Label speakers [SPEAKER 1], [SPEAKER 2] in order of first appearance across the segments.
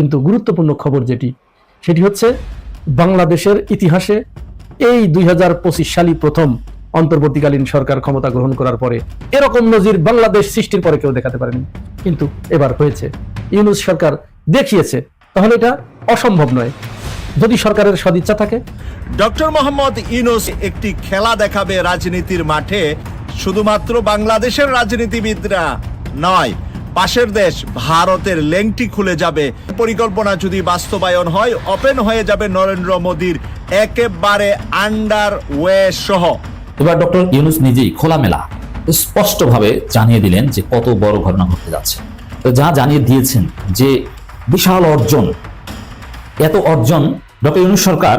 [SPEAKER 1] কিন্তু গুরুত্বপূর্ণ খবর যেটি, সেটি হচ্ছে বাংলাদেশের ইতিহাসে এই দুই হাজার পঁচিশ সালই প্রথম অন্তর্বর্তীকালীন সরকার ক্ষমতা গ্রহণ করার পরে এরকম নজির বাংলাদেশ সৃষ্টির পরে কেউ দেখাতে পারেনি। কিন্তু এবার হয়েছে। ইউনুস সরকার দেখিয়েছে, তাহলে এটা অসম্ভব নয়। যদি সরকারের সদিচ্ছা থাকে।
[SPEAKER 2] ডক্টর মোহাম্মদ ইউনুস একটি খেলা দেখাবে রাজনীতির মাঠে, শুধুমাত্র বাংলাদেশের রাজনীতিবিদরা নয় পাশের দেশ ভারতের লেংটি খুলে যাবে। পরিকল্পনা যদি বাস্তবায়ন হয় ওপেন হয়ে যাবে নরেন্দ্র মোদীর একেবারে আন্ডার ওয়ে সহ।
[SPEAKER 3] এবার ডক্টর ইউনুস নিজেই খোলামেলা, স্পষ্টভাবে জানিয়ে দিলেন যে কত বড় ঘটনা ঘটতে যাচ্ছে। তো যা জানিয়ে দিয়েছেন যে বিশাল অর্জন, এত অর্জন, ডক্টর ইউনুস সরকার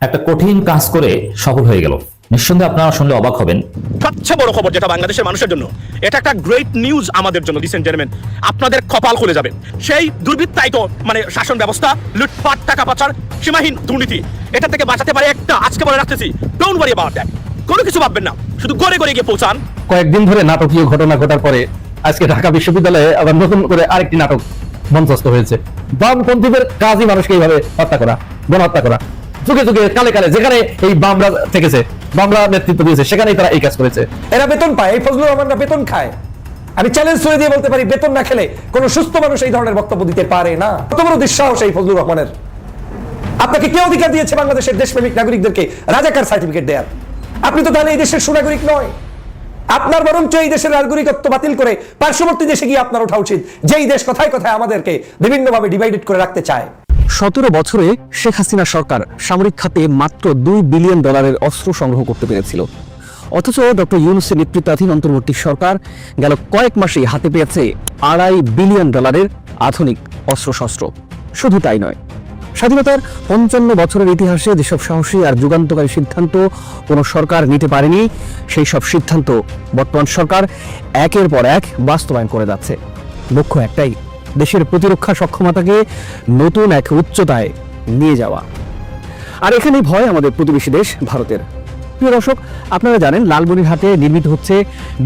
[SPEAKER 3] একটা কঠিন কাজ করে সফল হয়ে গেল। নিঃসন্দেহে আপনারা শুনলে অবাক হবেন।
[SPEAKER 4] সবচেয়ে বড় খবর যেটা বাংলাদেশের মানুষের জন্য এটা একটা গ্রেট নিউজ আমাদের জন্য দিচ্ছেন জেন্টলম্যান আপনাদের কপাল খুলে যাবে। সেই দুর্বৃত্তায়িত মানে শাসন ব্যবস্থা লুটপাট টাকা পাচার সীমাহীন দুর্নীতি এটা থেকে বাঁচাতে পারে একটা আজকে বলে রাখতেছি ডোন্ট ওয়ারি অ্যাবাউট দ্যাট কোনো কিছু ভাববেন না শুধু গড়ে গড়ে গিয়ে পৌঁছান।
[SPEAKER 1] কয়েকদিন ধরে নাটকীয় ঘটনা ঘটার পরে আজকে ঢাকা বিশ্ববিদ্যালয়ে আবার নতুন করে আরেকটি নাটক মঞ্চস্থ হয়েছে। বামপন্থীদের কাজই মানুষকে এইভাবে হত্যা করা গণহত্যা করা। যুগে যুগে কালে কালে যেখানে এই বামরা থেকেছে বামরা নেতৃত্ব দিয়েছে, সেখানেই তারা এই কাজ করেছে।
[SPEAKER 5] এরা বেতন পায়, এই ফজলুর রহমানরা বেতন খায়। আমি চ্যালেঞ্জ করে দিয়ে বলতে পারি, বেতন না খেলে কোন সুস্থ মানুষ এই ধরনের বক্তব্য দিতে পারে না। কত বড় দুঃসাহস এই ফজলুর রহমানের। আপনাকে কে অধিকার দিয়েছে বাংলাদেশের দেশপ্রেমিক নাগরিকদেরকে রাজাকার সার্টিফিকেট দেয়ার? আপনি তো তাহলে এই দেশের সুনাগরিক নয়। আপনার বরঞ্চ এই দেশের নাগরিকত্ব বাতিল করে পার্শ্ববর্তী দেশে গিয়ে আপনার ওঠা উচিত। যেই দেশ কথায় কথায় আমাদেরকে বিভিন্নভাবে ডিভাইডেড করে রাখতে চায়।
[SPEAKER 6] সতেরো বছরে শেখ হাসিনা সরকার সামরিক খাতে মাত্র দুই বিলিয়ন ডলারের অস্ত্র সংগ্রহ করতে পেরেছিল। অথচ ডক্টর ইউনুসের নেতৃত্বাধীন অন্তর্বর্তী সরকার গেল কয়েক মাসেই হাতে পেয়েছে আড়াই বিলিয়ন ডলারের আধুনিক অস্ত্রশস্ত্র। শুধু তাই নয়, স্বাধীনতার পঞ্চান্ন বছরের ইতিহাসে যেসব সাহসী আর যুগান্তকারী সিদ্ধান্ত কোনো সরকার নিতে পারেনি, সেই সব সিদ্ধান্ত বর্তমান সরকার একের পর এক বাস্তবায়ন করে যাচ্ছে। লক্ষ্য একটাই দেশের প্রতিরক্ষা সক্ষমতাকে নতুন এক উচ্চতায় নিয়ে যাওয়া। আর এখানেই ভয় আমাদের প্রতিবেশী দেশ ভারতের। প্রিয় দর্শক, আপনারা জানেন লালমনিরহাটে নির্মিত হচ্ছে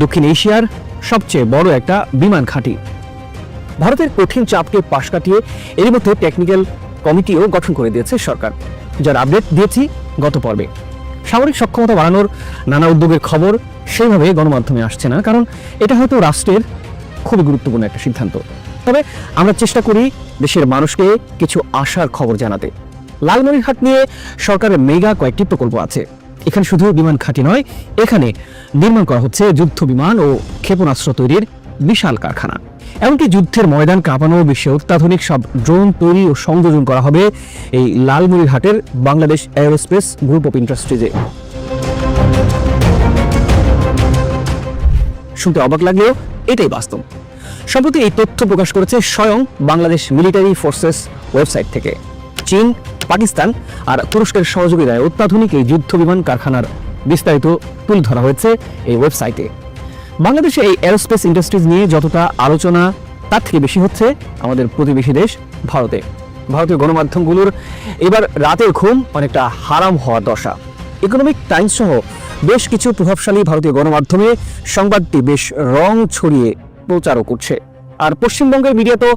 [SPEAKER 6] দক্ষিণ এশিয়ার সবচেয়ে বড় একটা বিমান ঘাঁটি। ভারতের কঠিন চাপকে পাশ কাটিয়ে এর মধ্যে টেকনিক্যাল কমিটিও গঠন করে দিয়েছে সরকার, যার আপডেট দিয়েছি গত পর্বে। সামরিক সক্ষমতা বাড়ানোর নানা উদ্যোগের খবর সেইভাবে গণমাধ্যমে আসছে না, কারণ এটা হয়তো রাষ্ট্রের খুবই গুরুত্বপূর্ণ একটা সিদ্ধান্ত। তবে আমরা চেষ্টা করি দেশের মানুষকে কিছু আশার খবর জানাতে। লালমনিরহাট নিয়ে সরকারের মেগা কয়েকটি প্রকল্প আছে। এখানে শুধু বিমান ঘাঁটি নয়, এখানে নির্মাণ করা হচ্ছে যুদ্ধ বিমান ও ক্ষেপণাস্ত্র তৈরির বিশাল কারখানা। এমনকি যুদ্ধের ময়দান কাঁপানো বিশ্বে অত্যাধুনিক সব ড্রোন তৈরি ও সংযোজন করা হবে এই লালমনিরহাটের বাংলাদেশ এয়ারোস্পেস গ্রুপ অফ ইন্ডাস্ট্রিজে। শুনতে অবাক লাগলেও এটাই বাস্তব। সম্প্রতি এই তথ্য প্রকাশ করেছে স্বয়ং বাংলাদেশ মিলিটারি ফোর্সেস ওয়েবসাইট থেকে। চীন, পাকিস্তান আর তুরস্কের সহযোগিতায় অত্যাধুনিক এই যুদ্ধ বিমান কারখানার বিস্তারিত তুলে ধরা হয়েছে এই ওয়েবসাইটে। বাংলাদেশে এই এরোস্পেস ইন্ডাস্ট্রিজ নিয়ে যতটা আলোচনা, তার থেকে বেশি হচ্ছে আমাদের প্রতিবেশী দেশ ভারতে। ভারতীয় গণমাধ্যমগুলোর এবার রাতের ঘুম অনেকটা হারাম হওয়ার দশা। ইকোনমিক টাইমস সহ বেশ কিছু প্রভাবশালী ভারতীয় গণমাধ্যমে সংবাদটি বেশ রং ছড়িয়ে প্রচারও করছে। আর পশ্চিমবঙ্গের মিডিয়া তো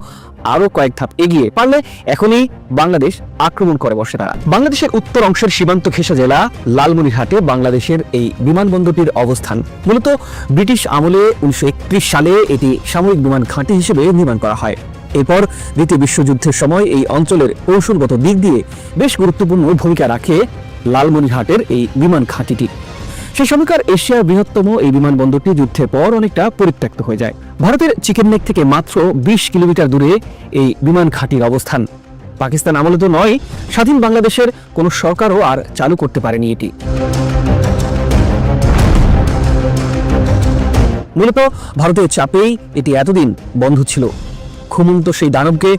[SPEAKER 6] আরও কয়েক ধাপ এগিয়ে, পারলে এখনই বাংলাদেশ আক্রমণ করে বসে তারা। বাংলাদেশের উত্তর অংশের সীমান্ত ঘেঁষা জেলা লালমনিরহাটে বাংলাদেশের এই বিমানবন্দরটির অবস্থান। মূলত ব্রিটিশ আমলে উনিশশো একত্রিশ সালে এটি সামরিক বিমান ঘাঁটি হিসেবে নির্মাণ করা হয়। এরপর দ্বিতীয় বিশ্বযুদ্ধের সময় এই অঞ্চলের কৌশলগত দিক দিয়ে বেশ গুরুত্বপূর্ণ ভূমিকা রাখে লালমনিরহাটের এই বিমান ঘাঁটিটি। সেই সময়কার এশিয়ার বৃহত্তম এই বিমানবন্দরটি যুদ্ধের পর অনেকটা পরিত্যক্ত হয়ে যায়। ভারতের চিকেন নেক থেকে মাত্র বিশ কিলোমিটার দূরে এই বিমান ঘাঁটির অবস্থান। পাকিস্তান আমলে তো নয়, স্বাধীন বাংলাদেশের কোনো সরকারও আর চালু করতে পারেনি এটি। মূলত ভারতের চাপেই এটি এতদিন বন্ধ ছিল। ঘুমন্ত সেই দানবকে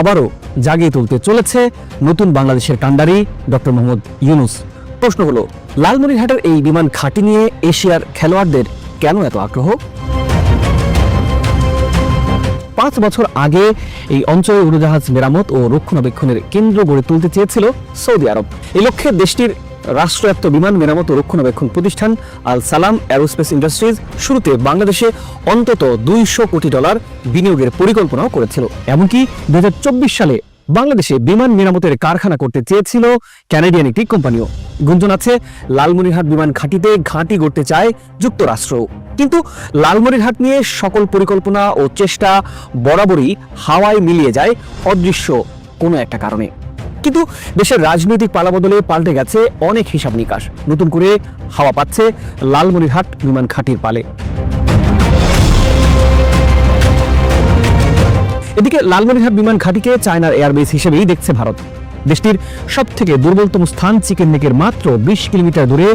[SPEAKER 6] আবারও জাগিয়ে তুলতে চলেছে নতুন বাংলাদেশের কাণ্ডারি ডক্টর মোহাম্মদ ইউনুস। প্রশ্ন হলো, লালমনিরহাটের এই বিমান ঘাঁটি নিয়ে এশিয়ার খেলোয়াড়দের কেন এত আগ্রহ? পাঁচ বছর আগে এই অঞ্চলে উড়োজাহাজ মেরামত ও রক্ষণাবেক্ষণের কেন্দ্র গড়ে তুলতে চেয়েছিল সৌদি আরব। এই লক্ষ্যে দেশটির রাষ্ট্রায়ত্ত বিমান মেরামত ও রক্ষণাবেক্ষণ প্রতিষ্ঠান আল সালাম অ্যারোস্পেস ইন্ডাস্ট্রিজ শুরুতে বাংলাদেশে অন্তত দুইশো কোটি ডলার বিনিয়োগের পরিকল্পনাও করেছিল। এমনকি দুই হাজার চব্বিশ সালে বাংলাদেশে বিমান মেরামতের কারখানা করতে চেয়েছিল ক্যানাডিয়ান একটি কোম্পানিও। গুঞ্জন আছে, লালমনিরহাট বিমান ঘাঁটিতে ঘাঁটি গড়তে চায় যুক্তরাষ্ট্র কিন্তু লালমনিরহাট নিয়ে সকল পরিকল্পনা ও চেষ্টা বরাবরই হাওয়ায় মিলিয়ে যায় অদৃশ্য কোনো একটা কারণে। কিন্তু দেশের রাজনৈতিক পালাবদলে পাল্টে গেছে অনেক হিসাব নিকাশ। নতুন করে হাওয়া পাচ্ছে লালমনিরহাট বিমান ঘাঁটির পালে। এদিকে লালমনিরহাট বিমান ঘাঁটিকে চায়নার এয়ারবেস হিসেবেই দেখছে ভারত। দেশটির সব থেকে দুর্বলতম স্থান চিকেন নেকের মাত্র বিশ কিলোমিটার দূরে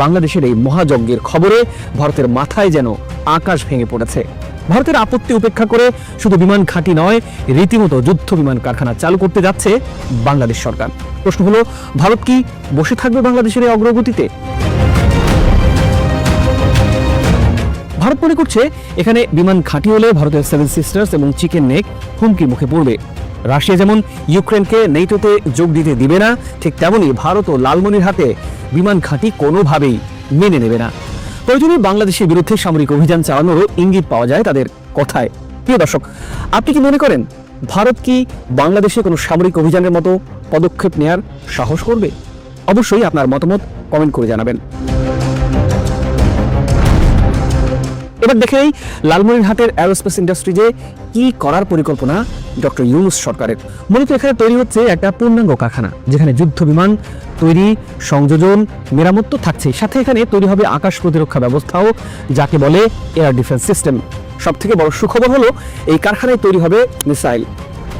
[SPEAKER 6] বাংলাদেশের এই মহাযজ্ঞের খবরে ভারতের মাথায় যেন আকাশ ভেঙে পড়েছে। ভারতের আপত্তি উপেক্ষা করে শুধু বিমান ঘাঁটি নয়, রীতিমতো যুদ্ধ বিমান কারখানা চালু করতে যাচ্ছে বাংলাদেশ সরকার। প্রশ্ন হলো, ভারত কি বসে থাকবে বাংলাদেশের এই অগ্রগতিতে? ভারত মনে করছে, এখানে বিমান ঘাঁটি হলে ভারতের সেভেন সিস্টার্স এবং চিকেন নেক হুমকির মুখে পড়বে। রাশিয়া যেমন ইউক্রেনকে নেটোতে যোগ দিতে দিবে না, ঠিক তেমনই ভারত ও লালমনির হাতে বিমান ঘাঁটি কোনোভাবেই মেনে নেবে না। প্রয়োজনে বাংলাদেশের বিরুদ্ধে সামরিক অভিযান চালানোরও ইঙ্গিত পাওয়া যায় তাদের কথায়। প্রিয় দর্শক, আপনি কি মনে করেন, ভারত কি বাংলাদেশে কোনো সামরিক অভিযানের মতো পদক্ষেপ নেয়ার সাহস করবে? অবশ্যই আপনার মতামত কমেন্ট করে জানাবেন। এবার দেখে নেই লালমনিরহাটের অ্যারোস্পেস ইন্ডাস্ট্রিজে কি করার পরিকল্পনা ডক্টর ইউনুস সরকারের। মূলত এখানে তৈরি হচ্ছে একটা পূর্ণাঙ্গ কারখানা, যেখানে যুদ্ধ বিমান তৈরি, সংযোজন, মেরামত তো থাকছেই। সাথে এখানে তৈরি হবে আকাশ প্রতিরক্ষা ব্যবস্থাও, যাকে বলে এয়ার ডিফেন্স সিস্টেম সব থেকে বড় সুখবর হলো এই কারখানায় তৈরি হবে মিসাইল।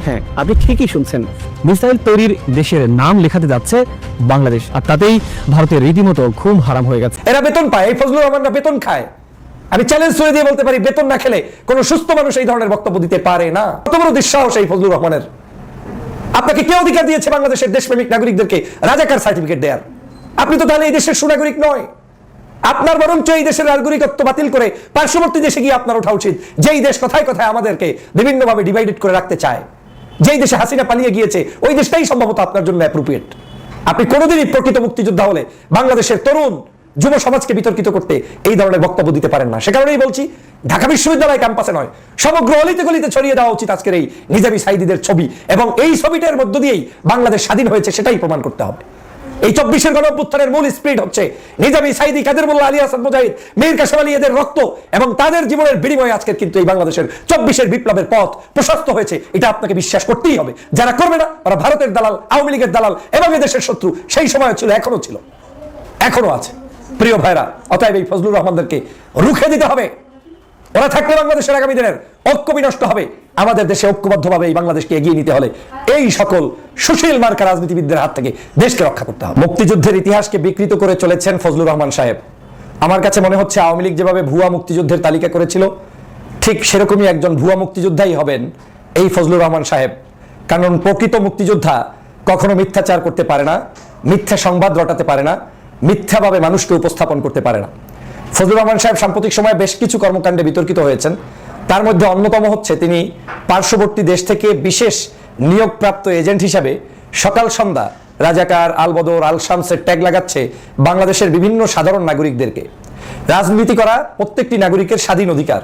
[SPEAKER 6] হ্যাঁ আপনি ঠিকই শুনছেন। মিসাইল তৈরির দেশের নাম লেখাতে যাচ্ছে বাংলাদেশ, আর তাতেই ভারতের রীতিমতো ঘুম হারাম হয়ে গেছে।
[SPEAKER 5] এরা বেতন পায়, এই ফজলুর রহমানরা বেতন খায়। আমি চ্যালেঞ্জ করে দিয়ে বলতে পারি, বেতন না খেলে কোনো সুস্থ মানুষ এই ধরনের বক্তব্য দিতে পারে না। কত বড় দুঃসাহস এই ফজলুর রহমানের। আপনাকে কে অধিকার দিয়েছে বাংলাদেশের দেশপ্রেমিক নাগরিকদেরকে রাজাকার সার্টিফিকেট দেয়ার? আপনি তো তাহলে এই দেশের সুনাগরিক নয়। আপনার বরঞ্চ এই দেশের নাগরিকত্ব বাতিল করে পার্শ্ববর্তী দেশে গিয়ে আপনার ওঠা উচিত। যেই দেশ কথায় কথায় আমাদেরকে বিভিন্নভাবে ডিভাইডেড করে রাখতে চায়, যেই দেশে হাসিনা পালিয়ে গিয়েছে, ওই দেশটাই সম্ভবত আপনার জন্য অ্যাপ্রোপ্রিয়েট আপনি কোনোদিনই প্রকৃত মুক্তিযোদ্ধা হলে বাংলাদেশের তরুণ যুব সমাজকে বিতর্কিত করতে এই ধরনের বক্তব্য দিতে পারেন না। সে কারণেই বলছি, ঢাকা বিশ্ববিদ্যালয় ক্যাম্পাসে নয়, সমগ্র অলিতে গলিতে ছড়িয়ে দেওয়া উচিত আজকের এই নিজামী সাইদিদের ছবি এবং এই ছবিটার মধ্য দিয়েই বাংলাদেশ স্বাধীন হয়েছে, সেটাই প্রমাণ করতে হবে। এই চব্বিশের গণ অভ্যুত্থানের মূল স্পিরিট হচ্ছে নিজামী সাইদি কাদের মোল্লা, আলী হাসান, মুজাহিদ, মীর কাসেম আলী, এদের রক্ত এবং তাদের জীবনের বিনিময়ে আজকের কিন্তু এই বাংলাদেশের চব্বিশের বিপ্লবের পথ প্রশস্ত হয়েছে, এটা আপনাকে বিশ্বাস করতেই হবে। যারা করবে না, ওরা ভারতের দালাল, আওয়ামী লীগের দালাল এবং এদেশের শত্রু, সেই সময় ছিল এখনও ছিল এখনও আছে। প্রিয় ভাইরা, অতএব এই ফজলুর রহমানদেরকে রুখে দিতে হবে। ওরা থাকলে বাংলাদেশের আগামী দিনের ঐক্য বিনষ্ট হবে। আমাদের দেশে ঐক্যবদ্ধভাবে এই বাংলাদেশকে এগিয়ে নিতে হলে এই সকল সুশীল মার্কা রাজনীতিবিদদের হাত থেকে দেশকে রক্ষা করতে হবে। মুক্তিযুদ্ধের ইতিহাসকে বিকৃত করে চলেছেন ফজলুর রহমান সাহেব। আমার কাছে মনে হচ্ছে আওয়ামী লীগ যেভাবে ভুয়া মুক্তিযুদ্ধের তালিকা করেছিল, ঠিক সেরকমই একজন ভুয়া মুক্তিযোদ্ধাই হবেন এই ফজলুর রহমান সাহেব। কারণ প্রকৃত মুক্তিযোদ্ধা কখনো মিথ্যাচার করতে পারে না, মিথ্যা সংবাদ রটাতে পারে না মিথ্যাভাবে মানুষকে উপস্থাপন করতে পারে না। ফজলুর রহমান সাহেব সাম্প্রতিক সময়ে বেশ কিছু কর্মকাণ্ডে বিতর্কিত হয়েছেন। তার মধ্যে অন্যতম হচ্ছে তিনি পার্শ্ববর্তী দেশ থেকে বিশেষ নিয়োগপ্রাপ্ত এজেন্ট হিসাবে সকাল সন্ধ্যা রাজাকার আলবদর আল শামসের ট্যাগ লাগাচ্ছে বাংলাদেশের বিভিন্ন সাধারণ নাগরিকদেরকে। রাজনীতি করা প্রত্যেকটি নাগরিকের স্বাধীন অধিকার।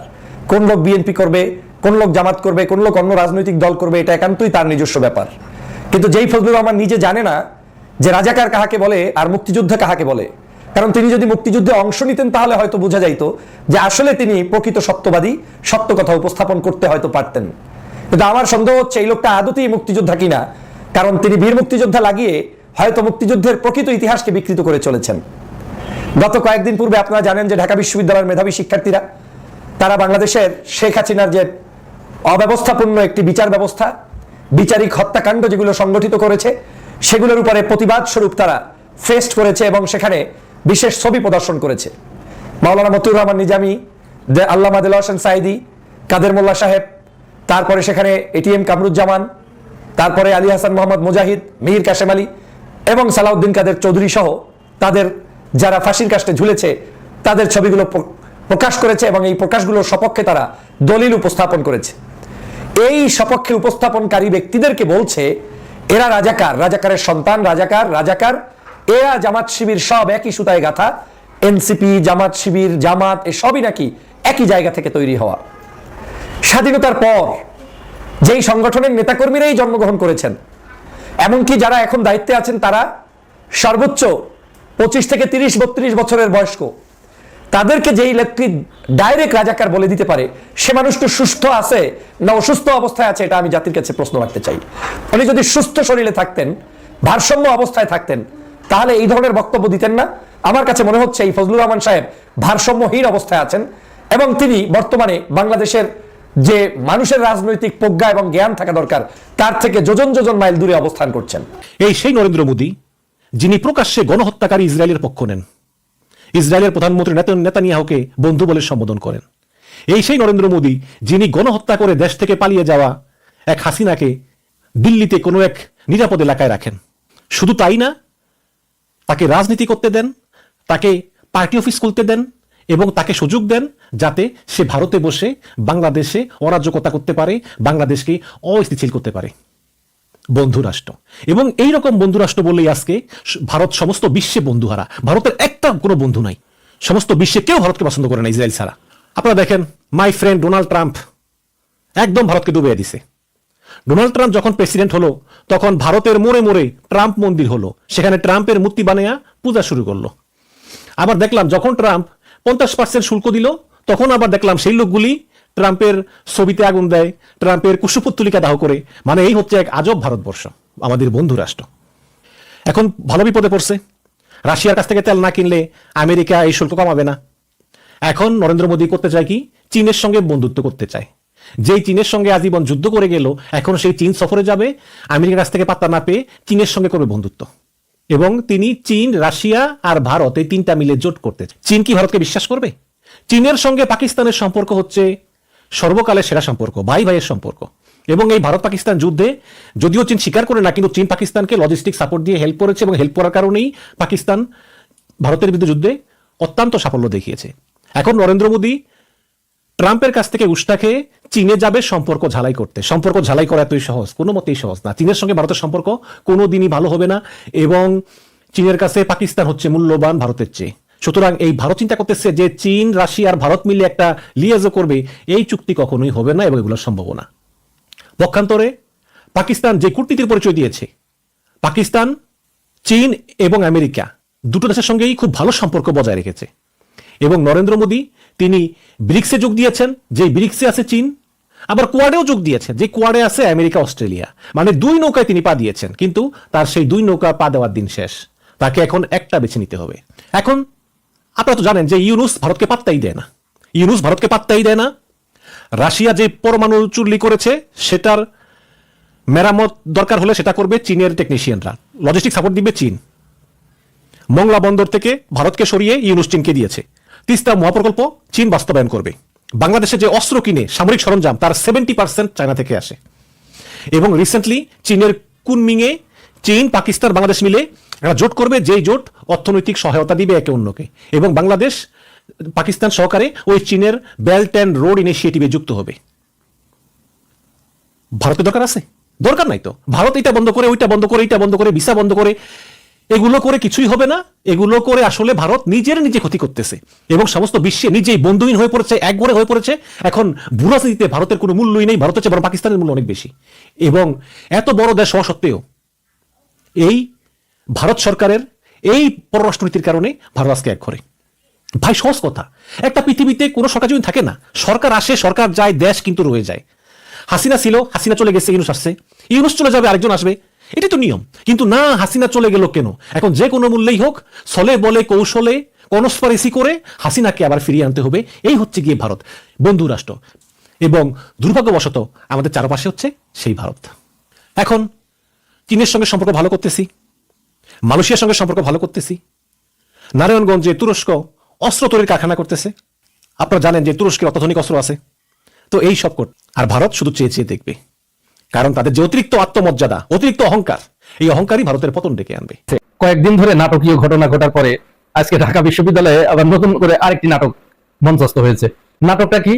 [SPEAKER 5] কোন লোক বিএনপি করবে, কোন লোক জামাত করবে, কোন লোক অন্য রাজনৈতিক দল করবে, এটা একান্তই তার নিজস্ব ব্যাপার। কিন্তু যেই ফজলুর রহমান নিজে জানে না যে রাজাকার কাহাকে বলে আর মুক্তিযুদ্ধ কাহাকে বলে? কারণ তিনি যদি মুক্তিযুদ্ধে অংশ নিতেন তাহলে হয়তো বোঝা যাইতো যে আসলে তিনি প্রকৃত সত্যবাদী, সত্য কথা উপস্থাপন করতে হয়তো পারতেন। কিন্তু আমার সন্দেহ হচ্ছে এই লোকটা আদতেই মুক্তিযোদ্ধা কিনা? কারণ তিনি বীর মুক্তিযোদ্ধা লাগিয়ে হয়তো মুক্তিযুদ্ধের প্রকৃত ইতিহাসকে বিকৃত করে চলেছেন। গত কয়েকদিন পূর্বে আপনারা জানেন যে ঢাকা বিশ্ববিদ্যালয়ের মেধাবী শিক্ষার্থীরা, তারা বাংলাদেশের শেখ হাসিনার যে অব্যবস্থাপূর্ণ একটি বিচার ব্যবস্থা, বিচারিক হত্যাকাণ্ড যেগুলো সংগঠিত করেছে সেগুলোর উপরে প্রতিবাদ স্বরূপ তারা ফেস্ট করেছে এবং সেখানে বিশেষ ছবি প্রদর্শন করেছে। মাওলানা মতুর রহমান নিজামি আল্লামা দেল হোসেন সাইদি কাদের মোল্লা সাহেব, তারপরে সেখানে এটিএম কামরুজ্জামান, তারপরে আলী হাসান মোহাম্মদ মুজাহিদ, মীর কাশেম আলী এবং সালাউদ্দিন কাদের চৌধুরী সহ তাদের যারা ফাঁসির কাষ্টে ঝুলেছে, তাদের ছবিগুলো প্রকাশ করেছে এবং এই প্রকাশগুলোর সপক্ষে তারা দলিল উপস্থাপন করেছে। এই সপক্ষে উপস্থাপনকারী ব্যক্তিদেরকে বলছে এরা রাজাকার, রাজাকারের সন্তান, রাজাকার রাজাকার। এরা জামাত শিবির সব একই সুতায় গাথা। এনসিপি জামাত শিবির, জামাত এ সবই নাকি একই জায়গা থেকে তৈরি হওয়া। স্বাধীনতার পর যেই সংগঠনের নেতাকর্মীরাই জন্মগ্রহণ করেছেন, এমনকি যারা এখন দায়িত্বে আছেন তারা সর্বোচ্চ পঁচিশ থেকে তিরিশ, বত্রিশ বছরের বয়স্ক। তাদেরকে যেই ইলেকট্রিক ডাইরেক্ট রাজাকার বলে দিতে পারে, সে মানুষটা সুস্থ আছে না অসুস্থ অবস্থায় আছে, এটা আমি জাতির কাছে প্রশ্ন রাখতে চাই। উনি যদি সুস্থ শরীরে থাকতেন, ভারসাম্য অবস্থায় থাকতেন, তাহলে এই ধরনের বক্তব্য দিতেন না? আমার কাছে মনে হচ্ছে এই ফজলুর রহমান সাহেব ভারসাম্যহীন অবস্থায় আছেন এবং তিনি বর্তমানে বাংলাদেশের যে মানুষের রাজনৈতিক প্রজ্ঞা এবং জ্ঞান থাকা দরকার, তার থেকে যোজন যোজন মাইল দূরে অবস্থান করছেন।
[SPEAKER 7] এই সেই নরেন্দ্র মোদী, যিনি প্রকাশ্যে গণহত্যাকারী ইসরায়েলের পক্ষ নেন। ইসরায়েলের প্রধানমন্ত্রী নেতা নেতানিয়াহুকে বন্ধু বলে সম্বোধন করেন। এই সেই নরেন্দ্র মোদী, যিনি গণহত্যা করে দেশ থেকে পালিয়ে যাওয়া এক হাসিনাকে দিল্লিতে কোনো এক নিরাপদ এলাকায় রাখেন। শুধু তাই না, তাকে রাজনীতি করতে দেন, তাকে পার্টি অফিস খুলতে দেন এবং তাকে সুযোগ দেন যাতে সে ভারতে বসে বাংলাদেশে অরাজ্যকতা করতে পারে, বাংলাদেশকে অস্থিতিশীল করতে পারে। বন্ধুরাষ্ট্র। এবং এই রকম বন্ধুরাষ্ট্র বললেই আজকে ভারত সমস্ত বিশ্বে বন্ধুহারা। ভারতের একটা কোনো বন্ধু নাই। সমস্ত বিশ্বে কেউ ভারতকে পছন্দ করে না, ইসরায়েল ছাড়া। আপনারা দেখেন মাই ফ্রেন্ড ডোনাল্ড ট্রাম্প একদম ভারতকে ডুবিয়ে দিছে। ডোনাল্ড ট্রাম্প যখন প্রেসিডেন্ট হলো, তখন ভারতের মোড়ে মোড়ে ট্রাম্প মন্দির হলো। সেখানে ট্রাম্পের মূর্তি বানায়া পূজা শুরু করল। আবার দেখলাম যখন ট্রাম্প পঞ্চাশ পার্সেন্ট শুল্ক দিল, তখন আবার দেখলাম সেই লোকগুলি ট্রাম্পের ছবিতে আগুন দেয়, ট্রাম্পের কুশপুত্তলিকা দাহ করে। মানে এই হচ্ছে এক আজব ভারতবর্ষ, আমাদের বন্ধু রাষ্ট্র। এখন ভালো বিপদে পড়ছে। রাশিয়ার কাছ থেকে তেল না কিনলে আমেরিকা এই শুল্ক কমাবে না। এখন নরেন্দ্র মোদী করতে চায় কি? চীনের সঙ্গে বন্ধুত্ব করতে চায়। যেই চীনের সঙ্গে আজীবন যুদ্ধ করে গেল, এখন সেই চীন সফরে যাবে, আমেরিকার কাছ থেকে পাত্তা না পেয়ে চীনের সঙ্গে করবে বন্ধুত্ব। এবং তিনি চীন, রাশিয়া আর ভারত এই তিনটা মিলে জোট করতে চীন কি ভারতকে বিশ্বাস করবে? চীনের সঙ্গে পাকিস্তানের সম্পর্ক হচ্ছে সর্বকালের সেরা সম্পর্ক, ভাই ভাইয়ের সম্পর্ক। এবং এই ভারত পাকিস্তান যুদ্ধে যদিও চীন স্বীকার করে না, কিন্তু চীন পাকিস্তানকে লজিস্টিক সাপোর্ট দিয়ে হেল্প করেছে এবং হেল্প করার কারণেই পাকিস্তান ভারতের বিরুদ্ধে যুদ্ধে অত্যন্ত সাফল্য দেখিয়েছে। এখন নরেন্দ্র মোদী ট্রাম্পের কাছ থেকে উষ্টা খেয়ে চীনে যাবে সম্পর্ক ঝালাই করতে। সম্পর্ক ঝালাই করা এতই সহজ, কোনো মতেই সহজ না। চীনের সঙ্গে ভারতের সম্পর্ক কোনো দিনই ভালো হবে না এবং চীনের কাছে পাকিস্তান হচ্ছে মূল্যবান ভারতের চেয়ে। সুতরাং এই ভারত চিন্তা করতেছে যে চীন, রাশিয়া ভারত মিলে একটা লিয়াজও করবে, এই চুক্তি কখনোই হবে না এবং এগুলোর সম্ভাবনা। পক্ষান্তরে পাকিস্তান যে কূটনীতির পরিচয় দিয়েছে, পাকিস্তান, চীন এবং আমেরিকা দুটো দেশের সঙ্গেই খুব ভালো সম্পর্ক বজায় রেখেছে। এবং নরেন্দ্র মোদী, তিনি ব্রিক্সে যোগ দিয়েছেন যে ব্রিক্সে আছে চীন, আবার কোয়াডেও যোগ দিয়েছেন, যে কোয়াডে আছে আমেরিকা, অস্ট্রেলিয়া। মানে দুই নৌকায় তিনি পা দিয়েছেন, কিন্তু তার সেই দুই নৌকা পা দেওয়ার দিন শেষ। তাকে এখন একটা বেছে নিতে হবে। এখন আপনারা তো জানেন যে ইউনুস ভারতকে পাত্তাই দেয় না। ইউনুস ভারতকে পাত্তাই দেয় না। রাশিয়া যে পরমাণু চুল্লি করেছে, সেটার মেরামত দরকার হলে সেটা করবে চীনের টেকনিশিয়ানরা লজিস্টিক সাপোর্ট দিবে চীন। মংলা বন্দর থেকে ভারতকে সরিয়ে ইউনুস চীনকে দিয়েছে। তিস্তা মহাপ্রকল্প চীন বাস্তবায়ন করবে। বাংলাদেশে যে অস্ত্র কিনে সামরিক সরঞ্জাম, তার সেভেন্টি পার্সেন্ট চায়না থেকে আসে। এবং রিসেন্টলি চীনের কুনমিংয়ে চীন, পাকিস্তান, বাংলাদেশ মিলে একটা জোট করবে, যেই জোট অর্থনৈতিক সহায়তা দিবে একে অন্যকে। এবং বাংলাদেশ, পাকিস্তান সহকারে ওই চীনের বেল্ট অ্যান্ড রোড ইনিশিয়েটিভে যুক্ত হবে। ভারতের দরকার আছে? দরকার নাই তো। ভারত এটা বন্ধ করে, ওইটা বন্ধ করে, এইটা বন্ধ করে, ভিসা বন্ধ করে, এগুলো করে কিছুই হবে না। এগুলো করে আসলে ভারত নিজের নিজে ক্ষতি করতেছে। এবং সমস্ত বিশ্বে নিজেই বন্ধুহীন হয়ে পড়েছে একগরে হয়ে পড়েছে। এখন বুড়াচিতে ভারতের কোনো মূল্যই নেই, ভারত হচ্ছে বরং পাকিস্তানের মূল্য অনেক বেশি। এবং এত বড় দেশ হওয়া সত্ত্বেও এই ভারত সরকারের এই পররাষ্ট্রনীতির কারণে ভারত আজকে এক ঘরে। ভাই, সহজ কথা। একটা পৃথিবীতে কোনো সরকার যদি থাকে না, সরকার আসে, সরকার যায়, দেশ কিন্তু রয়ে যায়। হাসিনা ছিল, হাসিনা চলে গেছে, ইউনুস আসছে। ইউনুস চলে যাবে, আরেকজন আসবে। এটাই তো নিয়ম। কিন্তু না, হাসিনা চলে গেল কেন? এখন যে কোনো মূল্যেই হোক ছলে বলে, কৌশলে, কনস্পারেসি করে হাসিনাকে আবার ফিরিয়ে আনতে হবে। এই হচ্ছে গিয়ে ভারত। বন্ধু রাষ্ট্র, এবং দুর্ভাগ্যবশত আমাদের চারপাশে হচ্ছে সেই ভারত। এখন, চীনের সঙ্গে সম্পর্ক ভালো করতেছি। মালয়েশিয়ার সঙ্গে সম্পর্ক ভালো করতেছি। নারায়ণগঞ্জে তুরস্ক অস্ত্র তৈরির কারখানা করতেছে। আপনারা জানেন যে তুরস্কের অত্যাধুনিক অস্ত্র আছে। তো এই সব কর আর ভারত শুধু চেয়ে চেয়ে দেখবে। কারণ তাদের যে অতিরিক্ত আত্মমর্যাদা, অতিরিক্ত অহংকার, এই অহংকারই ভারতের পতন ডেকে আনবে।
[SPEAKER 1] কয়েকদিন ধরে নাটকীয় ঘটনা ঘটার পরে আজকে ঢাকা বিশ্ববিদ্যালয়ে আবার নতুন করে আরেকটি নাটক মঞ্চস্থ হয়েছে। নাটকটা কি?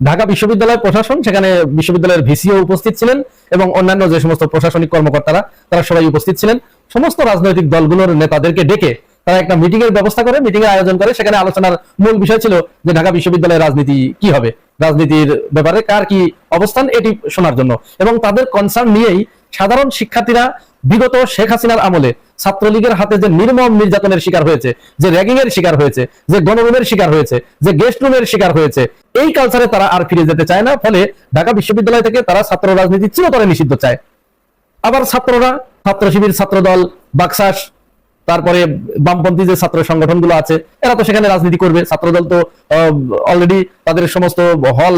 [SPEAKER 1] ঢাকা বিশ্ববিদ্যালয় প্রশাসন, সেখানে বিশ্ববিদ্যালয়ের ভিসিও উপস্থিত ছিলেন এবং অন্যান্য যে সমস্ত প্রশাসনিক কর্মকর্তারা, তারা সবাই উপস্থিত ছিলেন। সমস্ত রাজনৈতিক দলগুলোর নেতাদেরকে ডেকে তারা একটা মিটিং এর ব্যবস্থা করে মিটিং এর আয়োজন করে। সেখানে আলোচনার মূল বিষয় ছিল যে ঢাকা বিশ্ববিদ্যালয়ের রাজনীতি কি হবে, রাজনীতির ব্যাপারে কার কি অবস্থান, এটি শোনার জন্য। এবং তাদের কনসার্ন নিয়েই সাধারণ শিক্ষার্থীরা বিগত শেখ হাসিনার আমলে ছাত্রলীগের হাতে যে নির্মম নির্যাতনের শিকার হয়েছে, যে র্যাগিং এর শিকার হয়েছে, যে গণরুমের শিকার হয়েছে, যে গেস্ট রুমের শিকার হয়েছে, এই কালচারে তারা আর ফিরে যেতে চায় না। ফলে ঢাকা বিশ্ববিদ্যালয় থেকে তারা ছাত্র রাজনীতি চিরতরে নিষিদ্ধ চায়। আবার ছাত্ররা, ছাত্র শিবির, ছাত্র দল বাকশাস তারপরে বামপন্থী যে ছাত্র সংগঠনগুলো আছে, এরা তো সেখানে রাজনীতি করবে। ছাত্রদল তো অলরেডি তাদের সমস্ত হল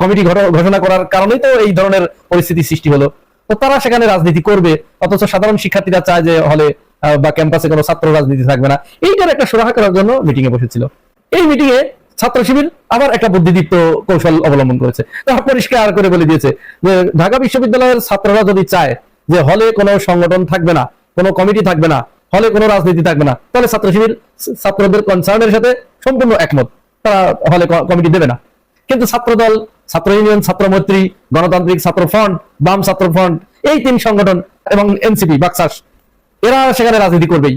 [SPEAKER 1] কমিটি ঘোষণা করার কারণেই তো এই ধরনের পরিস্থিতি সৃষ্টি হলো। তো তারা সেখানে রাজনীতি করবে। অথচ সাধারণ শিক্ষার্থীরা চায় যে হলে বা ক্যাম্পাসে কোনো ছাত্র রাজনীতি থাকবে না। এইটার একটা সুরাহা করার জন্য মিটিং এ বসেছিল। এই মিটিং এ ছাত্র শিবির আবার একটা বুদ্ধিদীপ্ত কৌশল অবলম্বন করেছে। তারা পরিষ্কার করে বলে দিয়েছে যে, ঢাকা বিশ্ববিদ্যালয়ের ছাত্ররা যদি চায় যে হলে কোনো সংগঠন থাকবে না, কোনো কমিটি থাকবে না, হলে কোনো রাজনীতি থাকবে না, তাহলে ছাত্র শিবির, ছাত্রদের কনসার্নের সাথে সম্পূর্ণ একমত। তারা হলে কমিটি দেবে না। কিন্তু ছাত্রদল ছাত্র ইউনিয়ন, ছাত্র মৈত্রী, গণতান্ত্রিক ছাত্র ফ্রন্ট, বাম ছাত্র ফ্রন্ট, এই তিন সংগঠন এবং এনসিপি, বাকসাস, এরা সেখানে রাজনীতি করবেই।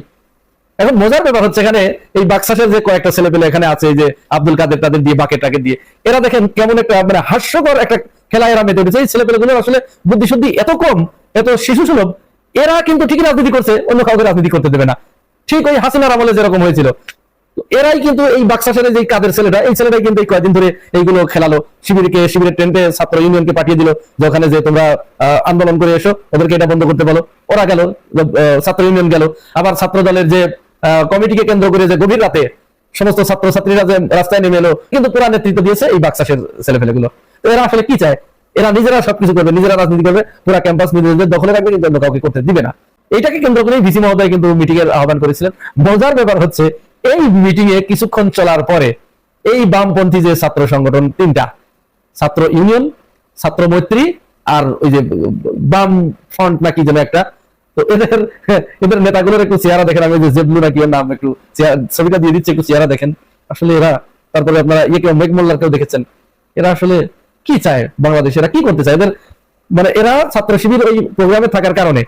[SPEAKER 1] এখন মজার ব্যাপার হচ্ছে এখানে এই বাক্সাসের যে কয়েকটা ছেলে পেলে এখানে আছে যে আব্দুল কাদের তাদের দিয়ে বাকেট টাকে দিয়ে, এরা দেখেন কেমন একটা মানে হাস্যকর একটা খেলা এরা মেতে উঠেছে। এই ছেলে পেলেগুলো আসলে বুদ্ধি শুদ্ধি এত কম, এত শিশু সুলভ এরা কিন্তু ঠিকই রাজনীতি করছে, অন্য কাউকে রাজনীতি করতে দেবে না। ঠিক ওই হাসিনার আমলে যেরকম হয়েছিল। এরাই কিন্তু এই বাক্সাসের যে কাদের ছেলেটা, এই ছেলেটাই কিন্তু এই কয়েকদিন ধরে এইগুলো খেলালো। শিবিরকে, শিবিরের টেন্টে ছাত্র ইউনিয়নকে পাঠিয়ে দিল, যে ওখানে যে তোমরা আন্দোলন করে এসো, ওদেরকে এটা বন্ধ করতে বলো। ওরা গেল ছাত্র ইউনিয়ন গেল। আবার ছাত্র দলের যে কমিটিকে কেন্দ্র করে যে গভীর রাতে সমস্ত ছাত্র ছাত্রীরা যে রাস্তায় নেমে এলো, কিন্তু পুরা নেতৃত্ব দিয়েছে এই বাক্সাসের ছেলেপেলেগুলো তো এরা আসলে কি চায়? এরা নিজেরা সবকিছু করবে, নিজেরা রাজনীতি করবে, পুরা ক্যাম্পাস নিজেদের দখলে রাখবে, কিন্তু কাউকে করতে দিবে না। এটাকে কেন্দ্র করে ভিসি মহোদয় কিন্তু মিটিং এর আহ্বান করেছিলেন। মজার ব্যাপার হচ্ছে এই মিটিং এ কিছুক্ষণ চলার পরে এই বামপন্থী যে ছাত্র সংগঠন, তিনটা। ছাত্র ইউনিয়ন ছাত্র মৈত্রী আর ওই যে বাম ফ্রন্ট নাকি যেন একটা। তো এদের এদের নেতাগুলোর একটু চেহারা দেখেন, আমি যে জেবলু নাকি নাম একটু ছবিটা দিয়ে দিচ্ছে একটু চেহারা দেখেন। আসলে এরা, তারপরে আপনারা ইয়ে কেউ মেঘ মোল্লারকেও দেখেছেন। এরা আসলে কি চায় বাংলাদেশ? এরা কি করতে চায়? এদের মানে এরা ছাত্র শিবির ওই প্রোগ্রামে থাকার কারণে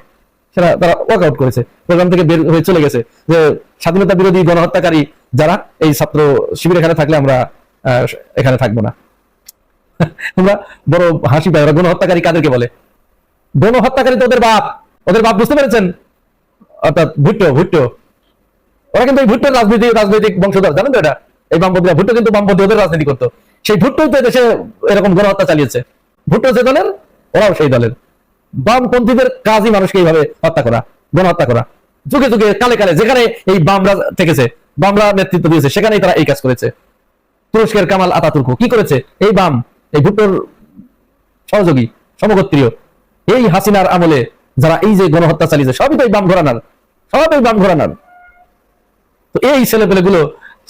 [SPEAKER 1] সেটা তারা ওয়ার্কআউট করেছে। প্রোগ্রাম থেকে বের হয়ে চলে গেছে। যে স্বাধীনতা বিরোধী গণহত্যাকারী যারা, এই ছাত্র শিবির এখানে থাকলে আমরা এখানে থাকব না। তোমরা বড় হাসি পায়, ওরা গণহত্যাকারী কাদেরকে বলে? গণহত্যাকারী তো ওদের বাপ। ওদের বাপ বুঝতে পেরেছেন? অর্থাৎ ভুট্টো ভুট্টো। ওরা কিন্তু এই ভুট্টোর রাজনীতি, রাজনৈতিক বংশধর, জানেন তো এটা? এই বামপন্থীরা, ভুট্টো কিন্তু বামপন্থী, ওদের রাজনীতি করতো। সেই ভুট্টোই তো দেশে এরকম গণহত্যা চালিয়েছে। ভুট্টো যে দলের, ওরাও সেই দলের। বামপন্থীদের কাজই মানুষকে এইভাবে হত্যা করা, গণহত্যা করা। যুগে যুগে, কালে কালে যেখানে এই বামরা থেকেছে, বামরা নেতৃত্ব দিয়েছে, সেখানেই তারা এই কাজ করেছে। তুরস্কের কামাল আতাতুর্ক কি করেছে? এই বাম, এই ভুট্টোর সহযোগী, সমগোত্রীয়, এই হাসিনার আমলে যারা এই যে গণহত্যা চালিয়েছে, সবই তো এই বাম ঘোরানার, সব এই বাম ঘোরানার। তো এই ছেলেপেলেগুলো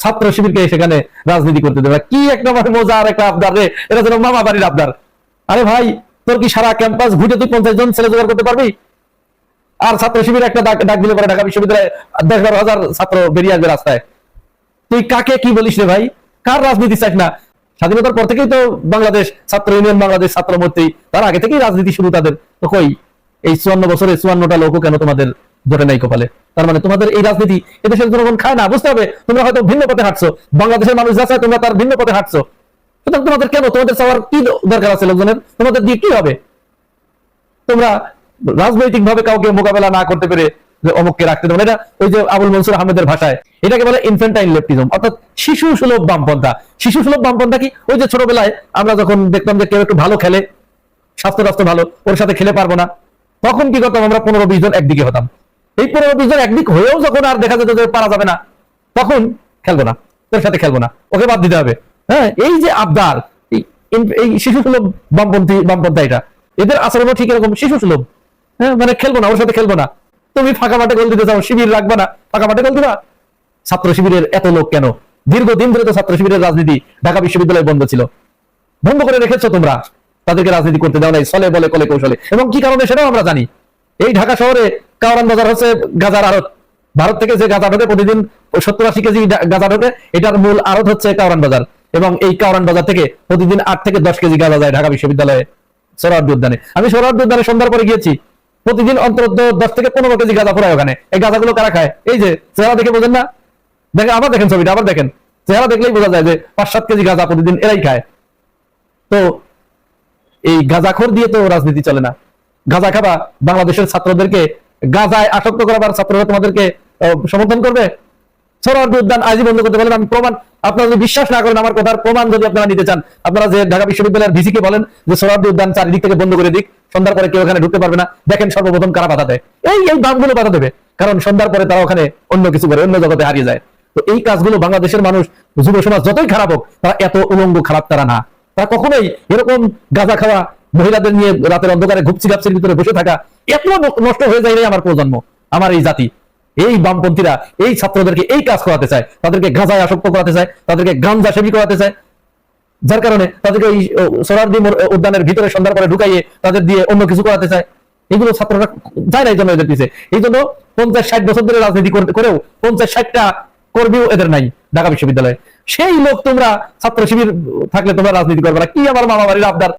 [SPEAKER 1] ছাত্র শিবিরকে সেখানে রাজনীতি করতে দেবে। কি একটা মানে মজার একটা আবদার রে, এটা যেন মামা বাড়ির আবদার। আরে ভাই তোর কি সারা ক্যাম্পাস ঘুরে তুই পঞ্চাশ জন ছেলে জোগাড় করতে পারবি? আর ছাত্র শিবির একটা ডাক দিলে পরে ঢাকা বিশ্ববিদ্যালয়ে দশ বারো হাজার ছাত্র বেরিয়ে আসবে রাস্তায়। তুই কাকে কি বলিস রে ভাই? কার রাজনীতি চাস না? স্বাধীনতার পর থেকেই তো বাংলাদেশ ছাত্র ইউনিয়ন, বাংলাদেশ ছাত্র মৈত্রী। তার আগে থেকেই রাজনীতি শুরু তাদের। তো কই? এই চুয়ান্ন বছরে চুয়ান্নটা লোকও কেন তোমাদের জোটে নাই কপালে? তার মানে তোমাদের এই রাজনীতি এদেশের জনগণ খায় না, বুঝতে হবে। তোমরা হয়তো ভিন্ন পথে হাঁটছো। বাংলাদেশের মানুষ যা চায় তোমরা তার ভিন্ন পথে হাঁটছো। তোমাদের কেন? তোমাদের চাওয়ার কি দরকার আছে লোকজনের? তোমাদের দিয়ে কি হবে? তোমরা রাজনৈতিক ভাবে কাউকে মোকাবেলা না করতে পেরে অমুককে রাখতে দেবেন এটা ওই যে আবুল মনসুর আহমেদের ভাষায়। এটাকে বলে ইনফেন্টাইন লেফটিজম অর্থাৎ শিশু সুলভ বামপন্থা। শিশু সুলভ বামপন্থা কি? ওই যে ছোটবেলায় আমরা যখন দেখতাম যে কেউ একটু ভালো খেলে স্বাস্থ্য রাস্ত্র ভালো, ওর সাথে খেলে পারব না, তখন কি করতাম আমরা পনেরো বিশ জন একদিকে হতাম। এই পনেরো বিশ জন একদিক হয়েও যখন আর দেখা যেত যে পারা যাবে না, তখন খেলব না তোর সাথে খেলব না, ওকে বাদ দিতে হবে। হ্যাঁ এই যে আবদার, এই- শিশু সুলভ বামপন্থী, বামপন্থা এটা। এদের আচরণও ঠিক এরকম, শিশু সুলভ। হ্যাঁ মানে খেলব না, ওর সাথে খেলব না। তুমি ফাঁকা মাঠে গোল দিতে চাও, শিবির রাখবে না, ফাঁকা মাঠে গোল দিবা? ছাত্র শিবিরের এত লোক কেন? দীর্ঘদিন ধরে তো ছাত্র শিবিরের রাজনীতি ঢাকা বিশ্ববিদ্যালয়ে বন্ধ ছিল। বন্ধ করে রেখেছো তোমরা? তাদেরকে রাজনীতি করতে দাও নাই চলে বলে, কলে কৌশলে। এবং কি কারণে সেটাও আমরা জানি। এই ঢাকা শহরে কাওরান বাজার হচ্ছে গাজার আড়ত। ভারত থেকে যে গাজা ঢোকে প্রতিদিন সত্তর আশি কেজি গাজা ঢোকে, এটার মূল আড়ত হচ্ছে কাওরান বাজার। এবং এই কাওরান বাজার থেকে প্রতিদিন আট থেকে দশ কেজি গাঁজা যায় ঢাকা বিশ্ববিদ্যালয়ে সোহরাওয়ার্দী উদ্যানে। আমি সোহরাওয়ার্দী উদ্যানে সন্ধ্যার পরে গিয়েছি। প্রতিদিন অন্তত দশ থেকে পনেরো কেজি গাঁজা ফুরায় ওখানে। এই গাঁজাগুলো কারা খায়? এই যে চেহারা দেখে বোঝেন না? দেখেন, আবার দেখেন ছবিটা, আবার দেখেন। চেহারা দেখলেই বোঝা যায় যে পাঁচ সাত কেজি গাঁজা প্রতিদিন এরাই খায়। তো এই গাঁজাখোর দিয়ে তো রাজনীতি চলে না। গাঁজা খাবা বাংলাদেশের ছাত্রদেরকে, গাঁজায় আসক্ত করাবার ছাত্ররা তোমাদেরকে সমর্থন করবে? উদ্যান আজই বন্ধ করতে আমি প্রমাণ আপনারা যদি বিশ্বাস না করেন আমার কথার প্রমাণ যদি আপনারা নিতে চান, আপনারা যে ঢাকা বিশ্ববিদ্যালয়ের ভিসি কে বলেন যে উদ্যান চারিদিক থেকে বন্ধ করে দিক, সন্ধ্যার পরে কেউ ওখানে ঢুকতে পারবে না। দেখেন সর্বপ্রথম কারা বাধা দেয়? এই এই বামগুলো বাধা দেবে। কারণ সন্ধ্যার পরে তারা ওখানে অন্য কিছু করে, অন্য জগতে হারিয়ে যায়। তো এই কাজগুলো বাংলাদেশের মানুষ, যুব সমাজ যতই খারাপ হোক, তারা এত উলঙ্গ খারাপ তারা না। তারা কখনোই এরকম গাঁজা খাওয়া মহিলাদের নিয়ে রাতের অন্ধকারে ঘুপচি গাপচির ভিতরে বসে থাকা এত নষ্ট হয়ে যায় আমার প্রজন্ম, আমার এই জাতি। এই বামপন্থীরা, এই ছাত্রদেরকে এই কাজ করাতে চায়। তাদেরকে গাঁজায় আসক্ত করাতে চায়, তাদেরকে গাঞ্জা সেবী করাতে চায়। যার কারণে তাদেরকে এই সোনারদি উদ্যানের ভিতরে সন্ধ্যার পরে ঢুকাইয়ে তাদের দিয়ে অন্য কিছু করাতে চায়। এগুলো ছাত্ররা যায় না এই জন্য এদের পিছিয়ে এই জন্য পঞ্চাশ ষাট বছর ধরে রাজনীতি করেও পঞ্চাশ ষাটটা কর্মীও এদের নাই ঢাকা বিশ্ববিদ্যালয়ে। সেই লোক তোমরা ছাত্র শিবির থাকলে তোমরা রাজনীতি করবে না। কি আমার মামা বাড়ির আবদার?